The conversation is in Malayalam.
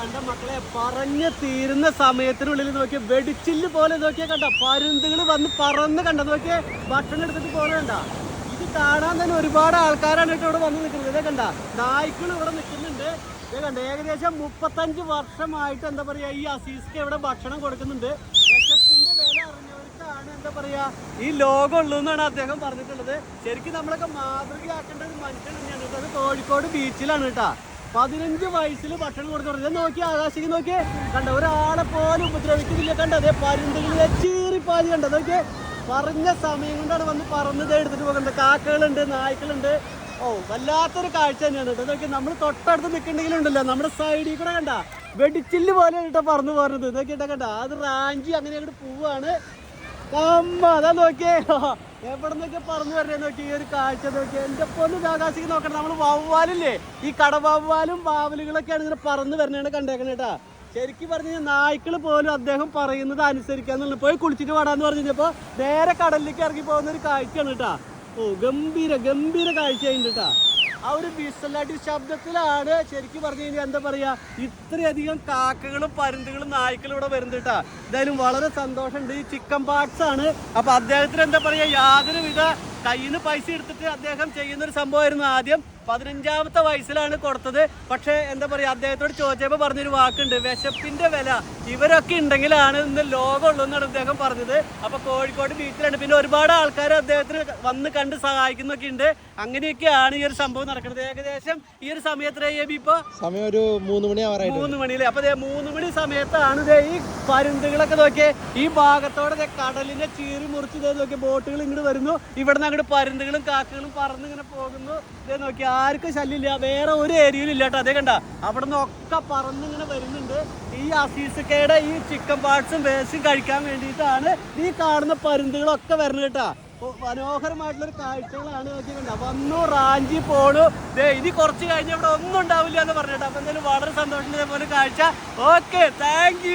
കണ്ട മക്കളെ പറഞ്ഞ് തീരുന്ന സമയത്തിനുള്ളിൽ നോക്കിയ വെടിച്ചില്ല് പോലെ നോക്കിയാൽ കണ്ട? പരുന്തുകൾ വന്ന് പറന്ന് കണ്ട? നോക്കിയ ഭക്ഷണം എടുത്തിട്ട് പോകണ്ട ഇത് കാണാൻ തന്നെ ഒരുപാട് ആൾക്കാരാണ് കേട്ടോ ഇവിടെ വന്ന് നിൽക്കുന്നത്. ഇതേ കണ്ട? നായ്ക്കൾ ഇവിടെ നിൽക്കുന്നുണ്ട്. ഇതേ കണ്ട? ഏകദേശം മുപ്പത്തഞ്ച് വർഷമായിട്ട് എന്താ പറയാ ഈ അസീസ്ക്ക് ഇവിടെ ഭക്ഷണം കൊടുക്കുന്നുണ്ട്. വിശപ്പിന്റെ വില അറിഞ്ഞവർക്കാണ് എന്താ പറയാ ഈ ലോകം ഉള്ളൂ എന്നാണ് അദ്ദേഹം പറഞ്ഞിട്ടുള്ളത്. ശരിക്കും നമ്മളൊക്കെ മാതൃകയാക്കേണ്ട ഒരു മനുഷ്യൻ തന്നെയാണ്. കേട്ടോ അത് കോഴിക്കോട് ബീച്ചിലാണ് കേട്ടാ. പതിനഞ്ച് വയസ്സിൽ ഭക്ഷണം കൊടുത്തു. തുടങ്ങി നോക്കി ആകാശിക്ക് നോക്കി. കണ്ട ഒരാളെ പോലും ഉപദ്രവിക്കുന്നില്ല. കണ്ട അതേ പരുന്തുകളിലെ ചീറിപ്പാതി കണ്ട നോക്കി. പറഞ്ഞ സമയം കൊണ്ടാണ് വന്ന് പറന്നത് എടുത്തിട്ട് പോകേണ്ടത്. കാക്കകളുണ്ട് നായ്ക്കളുണ്ട്. ഓ വല്ലാത്തൊരു കാഴ്ച തന്നെയാണ് കേട്ടോ. നോക്കി നമ്മൾ തൊട്ടടുത്ത് നിൽക്കണ്ടെങ്കിലും ഉണ്ടല്ലോ നമ്മുടെ സൈഡിൽ കൂടെ കണ്ട വെടിച്ചില്ല് പോലെ കേട്ടോ പറന്നു പോരുന്നത് നോക്കിയിട്ടാ കണ്ട. അത് റാഞ്ചി അങ്ങനെ അങ്ങോട്ട് പോവാണ്. അമ്മ അതാ നോക്കിയേ. എവിടെ പറഞ്ഞു വരണേ നോക്കി? ഈ ഒരു കാഴ്ച നോക്കി. എന്റെ പൊന്നും ആകാശിക്ക് നോക്കണം നമ്മൾ വവ്വാലില്ലേ? ഈ കടവവ്വാലും വാവലുകളൊക്കെയാണ് ഇങ്ങനെ പറന്ന് വരണേണ് കണ്ടേക്കണേ കേട്ടാ ശരിക്കും പറഞ്ഞു കഴിഞ്ഞാൽ നായ്ക്കൾ പോലും അദ്ദേഹം പറയുന്നത് അനുസരിക്കാന്നുള്ള പോയി കുളിച്ചിട്ട് പാടാന്ന് പറഞ്ഞു കഴിഞ്ഞപ്പോ നേരെ കടലിലേക്ക് ഇറങ്ങി പോകുന്ന ഒരു കാഴ്ചയാണ് കേട്ടാ ഓ ഗംഭീര ഗംഭീര കാഴ്ചയുണ്ട് കേട്ടാ ആ ഒരു വിസലടി ശബ്ദത്തിലാണ് ശരിക്കും പറഞ്ഞു കഴിഞ്ഞാൽ എന്താ പറയാ ഇത്രയധികം കാക്കകളും പരുന്തുകളും നായ്ക്കളും ഇവിടെ വരുന്നുണ്ട് കേട്ടാ. എന്തായാലും വളരെ സന്തോഷമുണ്ട്. ഈ ചിക്കൻ പാർട്സ് ആണ്. അപ്പൊ അദ്ദേഹത്തിന് എന്താ പറയാ യാതൊരുവിധ കയ്യിൽ നിന്ന് പൈസ എടുത്തിട്ട് അദ്ദേഹം ചെയ്യുന്ന ഒരു സംഭവമായിരുന്നു ആദ്യം. പതിനഞ്ചാമത്തെ വയസ്സിലാണ് കൊടുത്തത്. പക്ഷേ എന്താ പറയാ അദ്ദേഹത്തോട് ചോദിച്ചപ്പോൾ പറഞ്ഞൊരു വാക്കുണ്ട്. വിശപ്പിന്റെ വില ഇവരൊക്കെ ഉണ്ടെങ്കിലാണ് ഇന്ന് ലോകമുള്ളൂ എന്നാണ് അദ്ദേഹം പറഞ്ഞത്. അപ്പൊ കോഴിക്കോട് ബീച്ചിലാണ്. പിന്നെ ഒരുപാട് ആൾക്കാർ അദ്ദേഹത്തിന് വന്ന് കണ്ട് സഹായിക്കുന്നൊക്കെ ഉണ്ട്. അങ്ങനെയൊക്കെയാണ് ഈ ഒരു സംഭവം നടക്കുന്നത്. ഏകദേശം ഈ ഒരു സമയത്ത് ഇപ്പൊ? സമയം ഒരു മൂന്ന് മണി മൂന്ന് മണിയിലെ. അപ്പൊ ദേ മൂന്ന് മണി സമയത്താണ് ഈ പരുന്തുകളൊക്കെ നോക്കിയേ. ഈ ഭാഗത്തോടെ കടലിനെ ചീറി മുറിച്ച് നോക്കിയ. ബോട്ടുകൾ ഇങ്ങോട്ട് വരുന്നു. ഇവിടുന്ന് അങ്ങോട്ട് പരുന്തുകളും കാക്കകളും പറന്ന് ഇങ്ങനെ പോകുന്നു. ദേ നോക്കി ആർക്കും ശല്യമില്ല. വേറെ ഒരു ഏരിയയിലും ഇല്ല കേട്ടോ. അതേ കണ്ട. അവിടെ നിന്നൊക്കെ പറന്ന് ഇങ്ങനെ വരുന്നുണ്ട്. ഈ അസീസക്കയുടെ ഈ ചിക്കൻ പാർട്സും വേസ്റ്റും കഴിക്കാൻ വേണ്ടിയിട്ടാണ് ഈ കാണുന്ന പരുന്തുകളൊക്കെ വരുന്നത് കേട്ടാ. മനോഹരമായിട്ടുള്ളൊരു കാഴ്ചകളാണ് നോക്കി കണ്ട. വന്നു റാഞ്ചി പോണു. ഇനി കുറച്ച് കഴിഞ്ഞ ഇവിടെ ഒന്നും ഉണ്ടാവില്ല എന്ന് പറഞ്ഞിട്ട്. അപ്പൊ എന്തായാലും വളരെ സന്തോഷം. ഇതേപോലെ കാഴ്ച. Okay thank